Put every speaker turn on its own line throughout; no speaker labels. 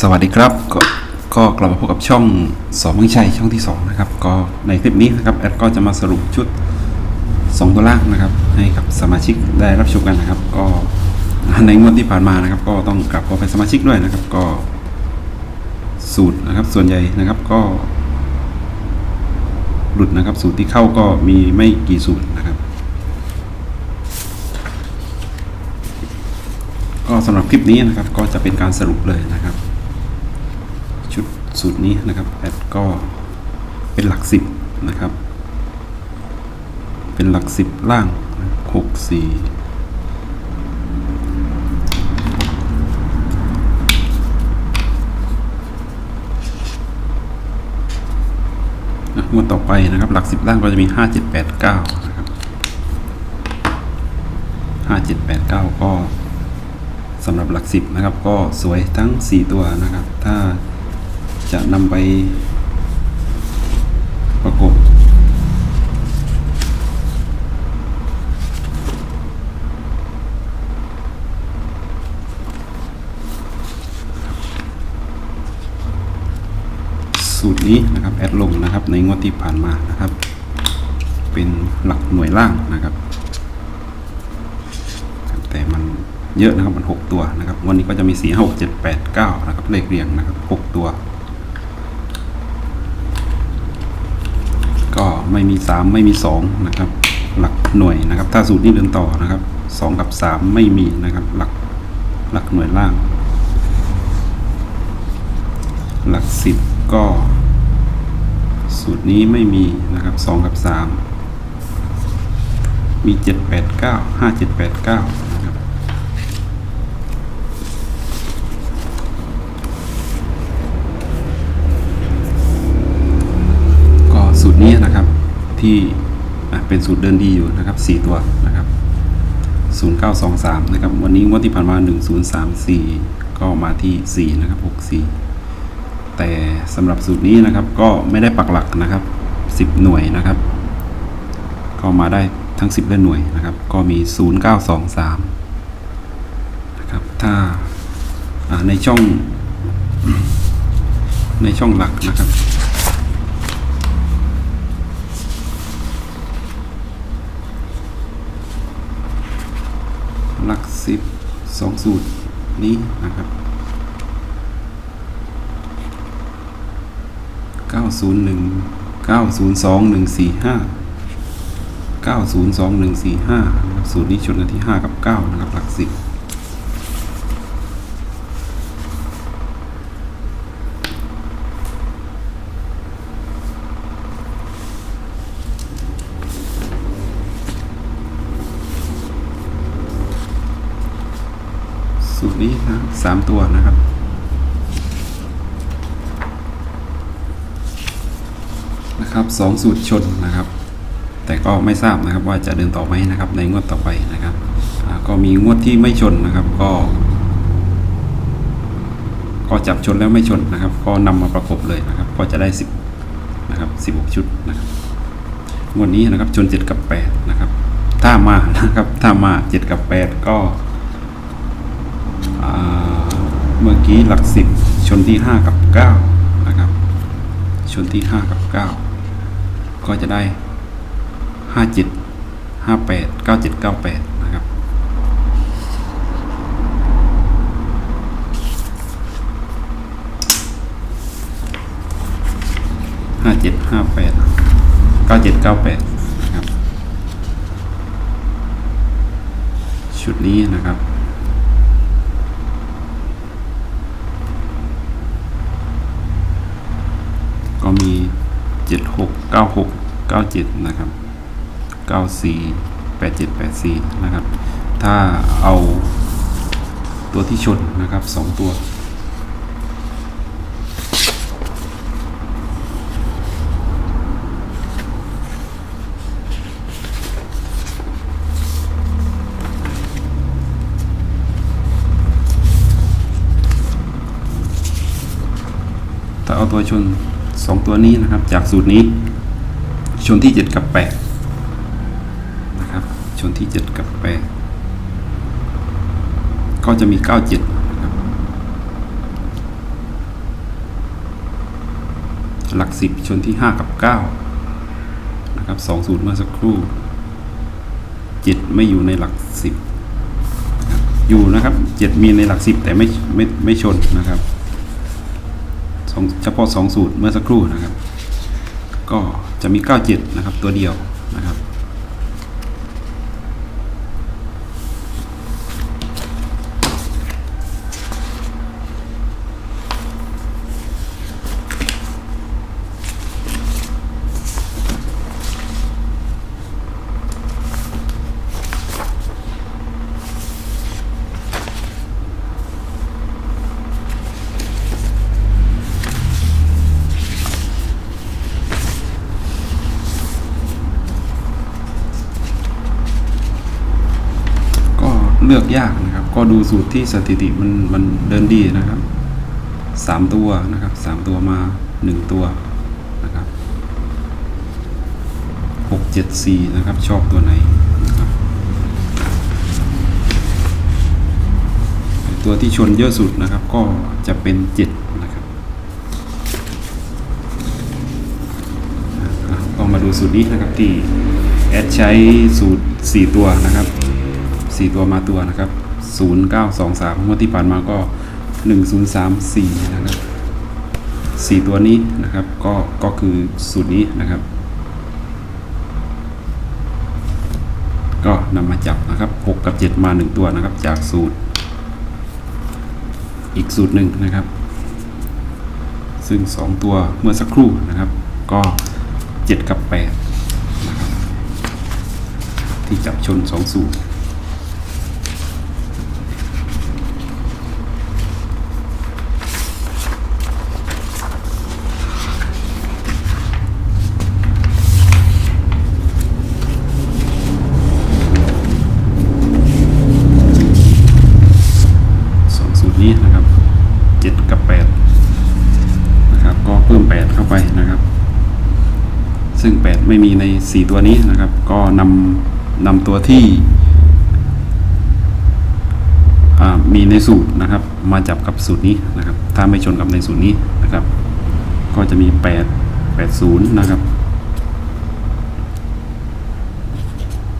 สวัสดีครับก็ก็กลับมาพบกับช่องสองมังชัยช่องที่สองนะครับ ก็ในคลิปนี้นะครับแอดก็จะมาสรุปชุดสองตัวล่างนะครับ ให้กับสมาชิกได้รับชมกันนะครับ ก็ในงวดที่ผ่านมานะครับ ก็ต้องกลับขอเป็นสมาชิกด้วยนะครับ ก็สูตรนะครับส่วนใหญ่นะครับก็ หลุดนะครับ สูตรที่เข้าก็มีไม่กี่สูตรนะครับ ก็สำหรับคลิปนี้นะครับ ก็จะเป็นการสรุปเลยนะครับ สูตรนี้นะครับแอดก็เป็นหลักสิบนะครับ เป็นหลักสิบล่างหกสี่งวดต่อไปนะครับ หลักสิบล่างก็จะมีห้าเจ็ดแปดเก้านะครับห้าเจ็ดแปดเก้าก็สำหรับหลักสิบนะครับ ก็สวยทั้ง4ตัวนะครับ ถ้า จะนำไปประกบสูตรนี้นะครับแอดลงนะครับในงวดที่ผ่านมานะครับ เป็นหลักหน่วยล่างนะครับ แต่มันเยอะนะครับมัน 6 ตัวนะครับ วันนี้ก็จะมี4 6 7 8 9 นะครับเลขเรียงนะครับ 6 ตัว ก็ไม่มี 3 ไม่มี2นะครับหลักหน่วยนะครับ ถ้าสูตรนี้เดินต่อนะครับ 2 กับ 3 ไม่มีนะครับ หลักหลักหน่วยล่าง หลัก 10 ก็ สูตรนี้ไม่มีนะครับ 2 กับ 3 มี 7 8 9 5 7 8 9 นี้นะครับ ที่เป็นสูตรเดินดีอยู่นะครับ 4 ตัวนะครับ 0923 นะครับ วันนี้งวดที่ผ่านมา 1034 ก็มาที่ 4 นะครับ 64 แต่สำหรับสูตรนี้นะครับก็ไม่ได้ปักหลักนะครับ 10 หน่วยนะครับ ก็มาได้ทั้ง 10 และหน่วยนะครับ ก็มี 0923 นะครับ ถ้าในช่องในช่องหลักนะครับ 10 2 สูตรนี้นะครับ 901 902 145 902 145 สูตรนี้ชนกันที่ 5 กับ 9 นะครับ หลัก10 สามตัวนะครับ นะครับสองสูตรชนนะครับ แต่ก็ไม่ทราบนะครับว่าจะเดินต่อไหมนะครับ ในงวดต่อไปนะครับก็มีงวดที่ไม่ชนนะครับก็ ก็จับชนแล้วไม่ชนนะครับ ก็นำมาประกบเลยนะครับ ก็จะได้สิบนะครับสิบหกชุดนะครับงวดนี้นะครับชนเจ็ดกับแปดนะครับถ้ามานะครับถ้ามาเจ็ดกับแปดก็อ่า มื่อกี้หลักสิบชนที่ห้ากับเก้านะครับ ชนที่ห้ากับเก้าก็จะได้ห้าเจ็ดห้าแปดเก้าเจ็ดเก้าแปดนะครับ ห้าเจ็ดห้าแปดเก้าเจ็ดเก้าแปดนะครับ ชุดนี้นะครับ 76 96 97 นะครับ 94 87 84 นะครับ ถ้าเอาตัวที่ชนนะครับ 2 ตัวถ้าเอาตัวชน สองตัวนี้นะครับ จากสูตรนี้ ชนที่เจ็ดกับแปดนะครับ ชนที่เจ็ดกับแปดก็จะมีเก้าเจ็ดนะครับหลักสิบชนที่ห้ากับเก้านะครับสองสูตรเมื่อสักครู่เจ็ดไม่อยู่ในหลักสิบอยู่นะครับเจ็ดมีในหลักสิบแต่ไม่ไม่ไม่ชนนะครับ องเฉพาะสองสูตรเมื่อสักครู่นะครับ ก็จะมีเก้าเจ็ดนะครับตัวเดียวนะครับ ก็ เลือกยากนะครับ ก็ดูสูตรที่สถิติมันมันเดินดีนะครับสามตัวนะครับสามตัวมาหนึ่งตัวนะครับหกเจ็ดสี่นะครับชอบตัวไหนนะครับตัวที่ชนเยอะสุดนะครับ ก็จะเป็นเจ็ดนะครับก็มาดูสูตรนี้นะครับที่แอดใช้สูตร4ตัวนะครับ 4 ตัวมาตัวนะครับ 0923งวดที่ผ่านมาก็ 1034 นะครับ 4 ตัวนี้นะครับ ก็ ก็คือสูตรนี้นะครับ ก็นำมาจับนะครับ 6 กับ 7 มา 1 ตัวนะครับ จากสูตร อีกสูตรหนึ่งนะครับ ซึ่ง 2 ตัวเมื่อสักครู่นะครับ ก็ 7 กับ8นะครับที่จับชน2สูตร 4 ตัวนี้นะครับ ก็นำนำตัวที่มีในสูตรนะครับ มาจับกับสูตรนี้นะครับ ถ้าไม่ชนกับในสูตรนี้นะครับ ก็จะมี 8 8 0 นะครับ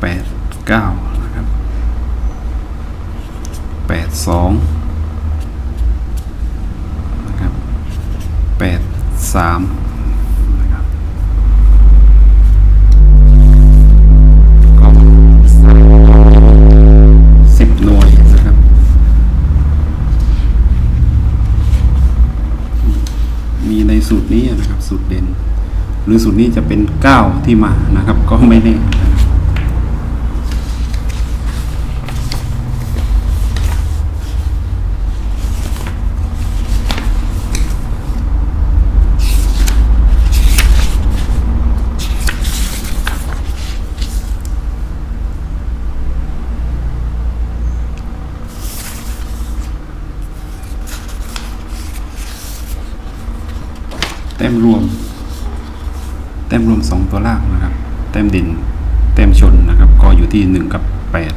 8 9 นะครับ 8 2 นะครับ 8 3 สูตรนี้นะครับ สูตรเด่น หรือสูตรนี้จะเป็นเก้าที่มานะครับ ก็ไม่แน่นะครับ แต้มรวม แต้มรวมสองตัวล่างนะครับ แต้มเด่นแต้มชนนะครับ ก็อยู่ ที่หนึ่งกับแปด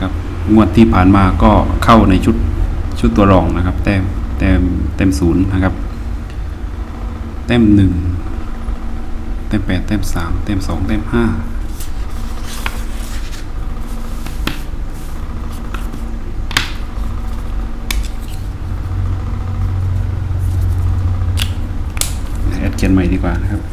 ครับงวดที่ผ่านมาก็เข้าในชุดชุดตัวรองนะครับ แต้มแต้มแต้มศูนย์นะครับ แต้มหนึ่งแต้มแปดแต้มสามแต้มสองแต้มห้าแอดเขียนใหม่ดีกว่านะครับ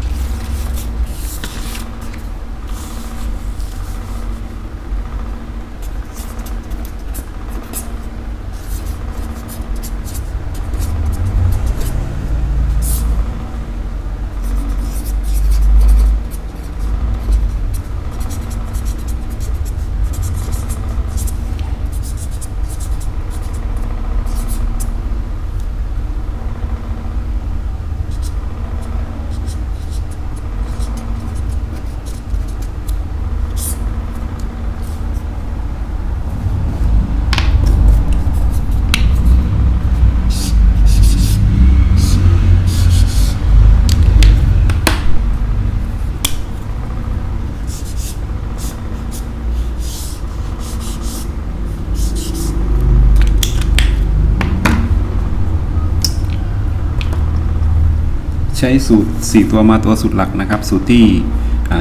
ใช้สูตร 4 ตัวมาตัวสูตรหลักนะครับ สูตรที่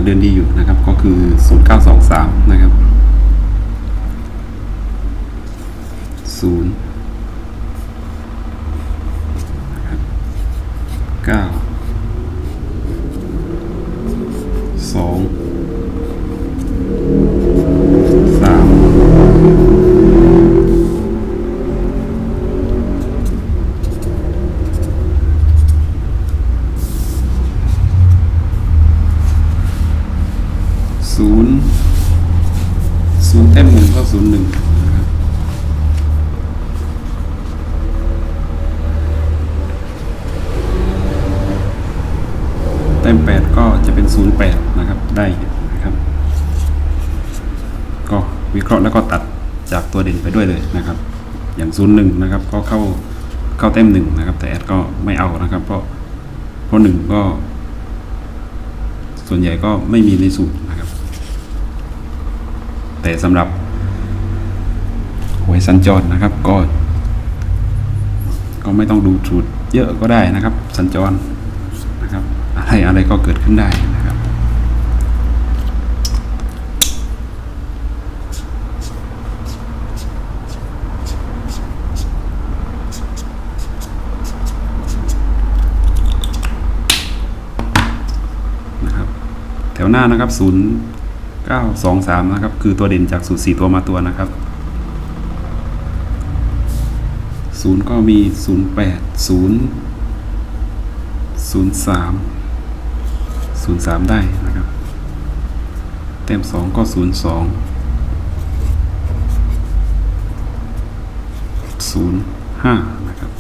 เดินดีอยู่นะครับ ก็คือสูตร923 นะครับ0นะครับ9 2 นะครับ อย่างศูนย์หนึ่งนะครับก็เข้าเข้าเต็มหนึ่งนะครับ แต่แอดก็ไม่เอานะครับ เพราะเพราะหนึ่งก็ ส่วนใหญ่ก็ไม่มีในสูตรนะครับ แต่สำหรับหวยสัญจรนะครับก็ ก็ไม่ต้องดูสูตรเยอะก็ได้นะครับ สัญจรนะครับ อะไรอะไรก็เกิดขึ้นได้นะครับ นะครับแถวห น้านะครับ 0 9 2 3 นะครับ คือตัวเด่นจากสูตร 4 ตัวมาตัวนะครับ 0 ก็มี 0 8 0 0 3 0 3 ได้นะครับ เต็ม 2 ก็ 0 2 0 5 นะครับ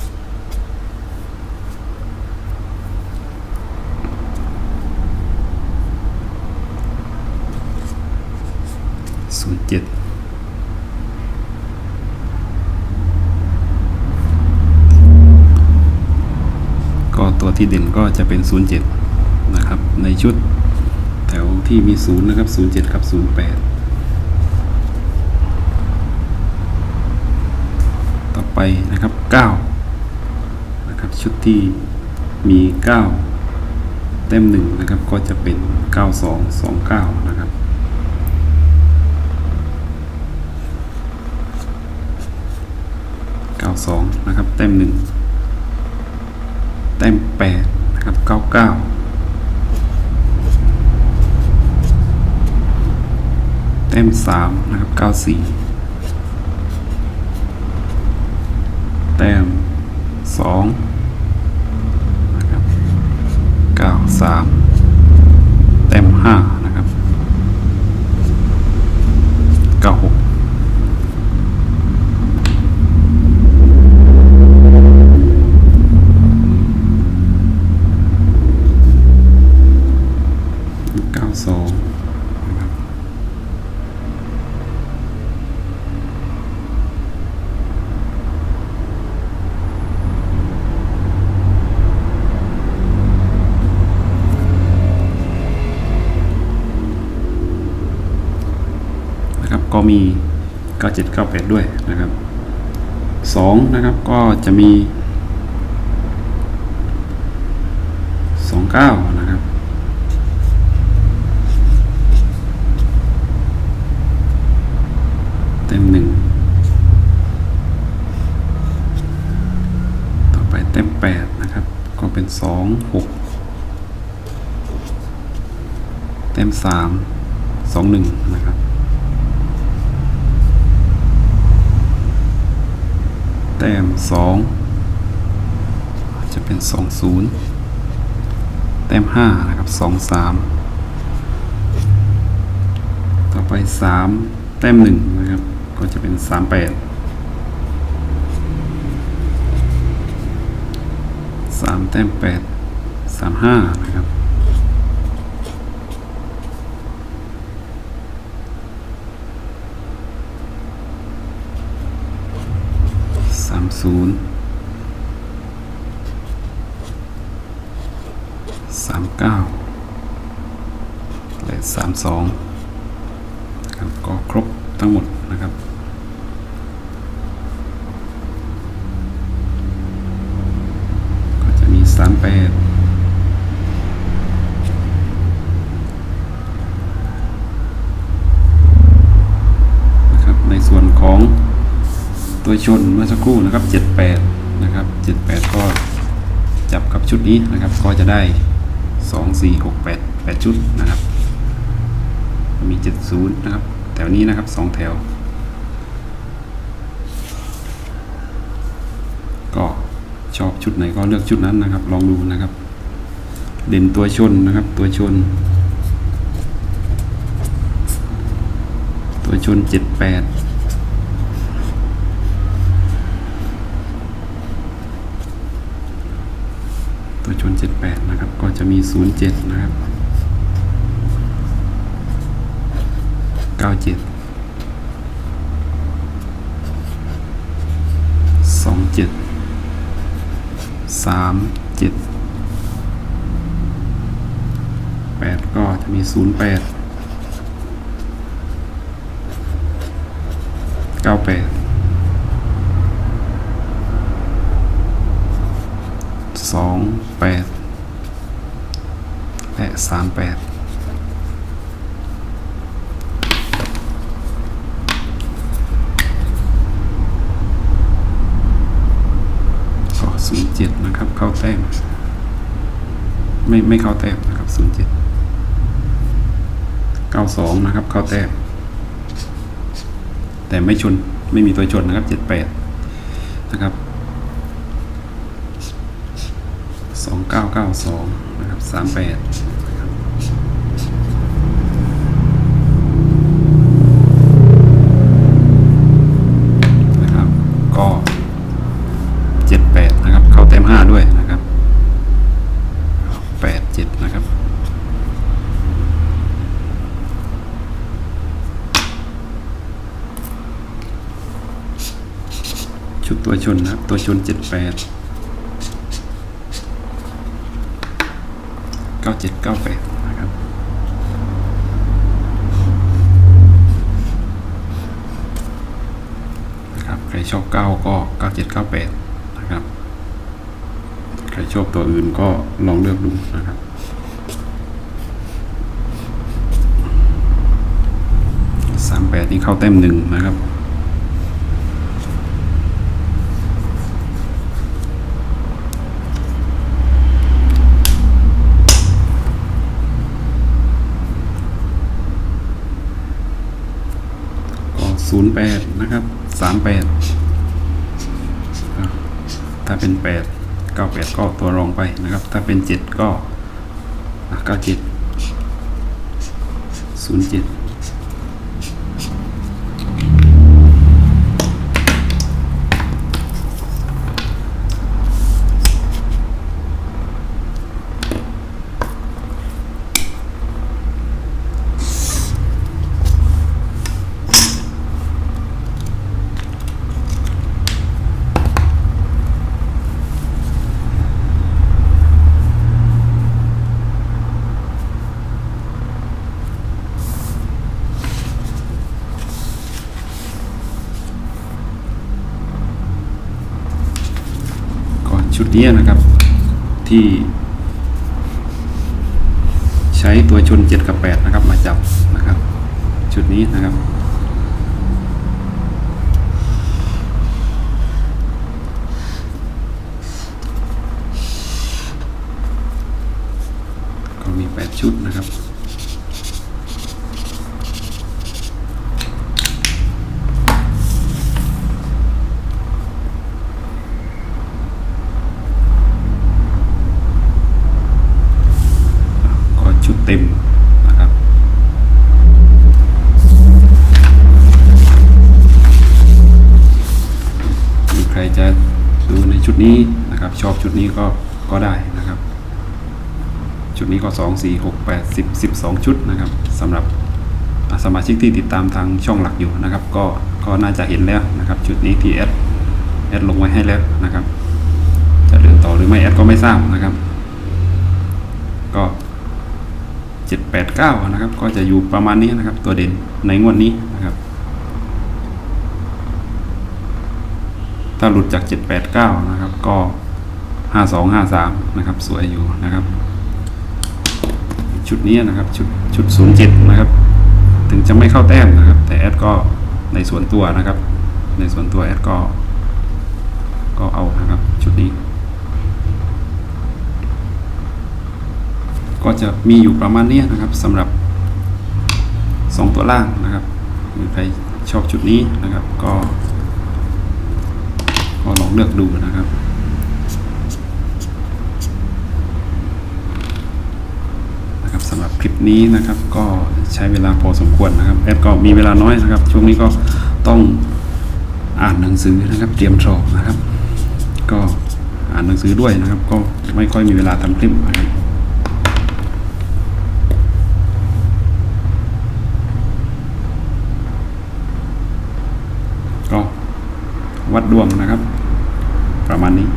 ศูนย์ เจ็ดก็ตัวที่เด่นก็จะเป็น 07 นะครับ ในชุดแถวที่มี 0 นะครับ 07 กับ 08 ต่อไปนะครับ 9 นะครับ ชุดที่มี 9 เต็ม1นะครับ ก็จะเป็น 9229 นะครับ สองนะครับเต็มหนึ่งเต็มแปดนะครับเก้าเก้าเต็มสามนะครับเก้าสี่เต็มสองนะครับเก้าสามเต็มห้า เก้าสองนะครับนะครับ ก็มี 97 98 ด้วยนะครับ2นะครับก็จะมี 29 นะครับ เต็มหนึ่งต่อไปเต็มแปดนะครับ ก็เป็นสองหกเต็มสามสองหนึ่งนะครับ แต้มสองจะเป็นสองศูนย์แต้มห้านะครับสองสามต่อไปสามแต้มหนึ่งนะครับ ก็จะเป็นสามแปดสามแต้มแปดสามห้านะครับ สาม ศูนย์สามเก้าและสามสองก็ครบทั้งหมดนะครับ ก็จะมี 38 ตัว ชนเมื่อสักครู่นะครับ 78 นะครับ 78 ก็จับกับชุดนี้นะครับ ก็จะได้ 2 4 6 8 8 ชุดนะครับ มี 70 นะครับ แถวนี้นะครับ 2 แถว ก็ชอบชุดไหนก็เลือกชุดนั้นนะครับ ลองดูนะครับ เด่นตัวชนนะครับ ตัวชน ตัวชน 78 ตัวชน 78 นะครับ ก็จะมี 07 นะครับ 97 27 37 8 ก็จะมี 08 98 สองแปดและสามแปดก็ศูนย์เจ็ดนะครับ เข้าแต้มไม่ไม่เข้าแต้มนะครับศูนย์เจ็ดเก้าสองนะครับ เข้าแต้มแต่ไม่ชนไม่มีตัวชนนะครับเจ็ดแปดนะครับ สองเก้าเก้าสองนะครับสามแปดนะครับก็เจ็ดแปดนะครับเข้าเต็มห้าด้วยนะครับแปดเจ็ดนะครับชุดตัวชนนะครับ ตัวชนเจ็ดแปด เจ็ดเก้าแปดนะครับ นะครับใครชอบเก้าก็เก้าเจ็ดเก้าแปดนะครับ ใครชอบตัวอื่นก็ลองเลือกดูนะครับสามแปดนี่เข้าเต็มหนึ่งนะครับ ก็ ศูนย์แปดนะครับสามแปดถ้าเป็นแปดเก้าแปดก็ตัวรองไปนะครับ ถ้าเป็นเจ็ดก็เก้าเจ็ดศูนย์เจ็ด ชุดนี้นะครับ ที่ ใช้ตัวชนเจ็ดกับแปดนะครับ มาจับนะครับ ชุดนี้นะครับ ก็มี 8 ชุดนะครับ ก็ชุดเต็มนะครับ มีใครจะดูในี้นะครับ ชอบชุดนี้ก็ก็ได้นะครับ ชุดนี้ก็ 2 4 6 8 10 12 ชุดนะครับสำหรับสมาชิกที่ติดตามทางช่องหลักอยู่นะครับ ก็ก็น่าจะเห็นแล้วนะครับ ชุดนี้ที่แอดแอดลงไว้ให้แล้วนะครับ จะเดินต่อหรือไม่แอดก็ไม่ทราบนะครับ ก็ 789 นะครับ ก็จะอยู่ประมาณนี้นะครับ ตัวเด่นในงวดนี้นะครับ ถ้าหลุดจาก 789 นะครับ ก็ 5253 นะครับ สวยอยู่นะครับ ชุดนี้นะครับ ชุดชุด 07 นะครับ ถึงจะไม่เข้าแต้มนะครับ แต่แอดก็ในส่วนตัวนะครับ ในส่วนตัวแอดก็ ก็เอานะครับ ชุดนี้ ก็จะมีอยู่ประมาณนี้นะครับสำหรับ 2 ตัวล่างนะครับ ใครชอบชุดนี้นะครับ ก็ ก็ลองเลือกดูนะครับนะครับสำหรับคลิปนี้นะครับก็ใช้เวลาพอสมควรนะครับแอดก็มีเวลาน้อยนะครับ ช่วงนี้ก็ต้องอ่านหนังสือนะครับ เตรียมสอบนะครับ ก็อ่านหนังสือด้วยนะครับ ก็ไม่ค่อยมีเวลาทำคลิปนะครับก็ วัดดวงนะครับ ประมาณนี้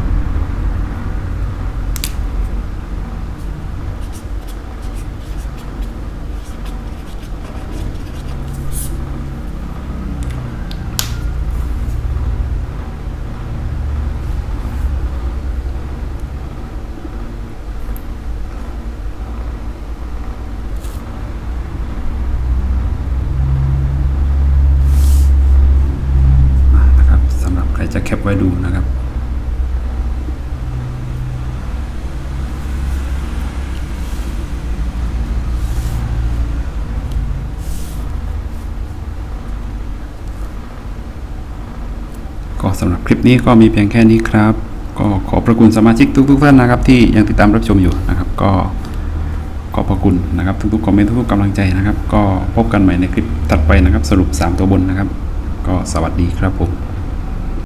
นะครับสำหรับใครจะแคปไว้ดูนะครับ ก็สำหรับคลิปนี้ก็มีเพียงแค่นี้ครับ ก็ขอบพระคุณสมาชิกทุกๆท่านนะครับ ที่ยังติดตามรับชมอยู่นะครับ ก็ขอบพระคุณนะครับ ทุกๆคอมเมนต์ทุกๆกำลังใจนะครับ ก็พบกันใหม่ในคลิปถัดไปนะครับ สรุป 3 ตัวบนนะครับ ก็สวัสดีครับผม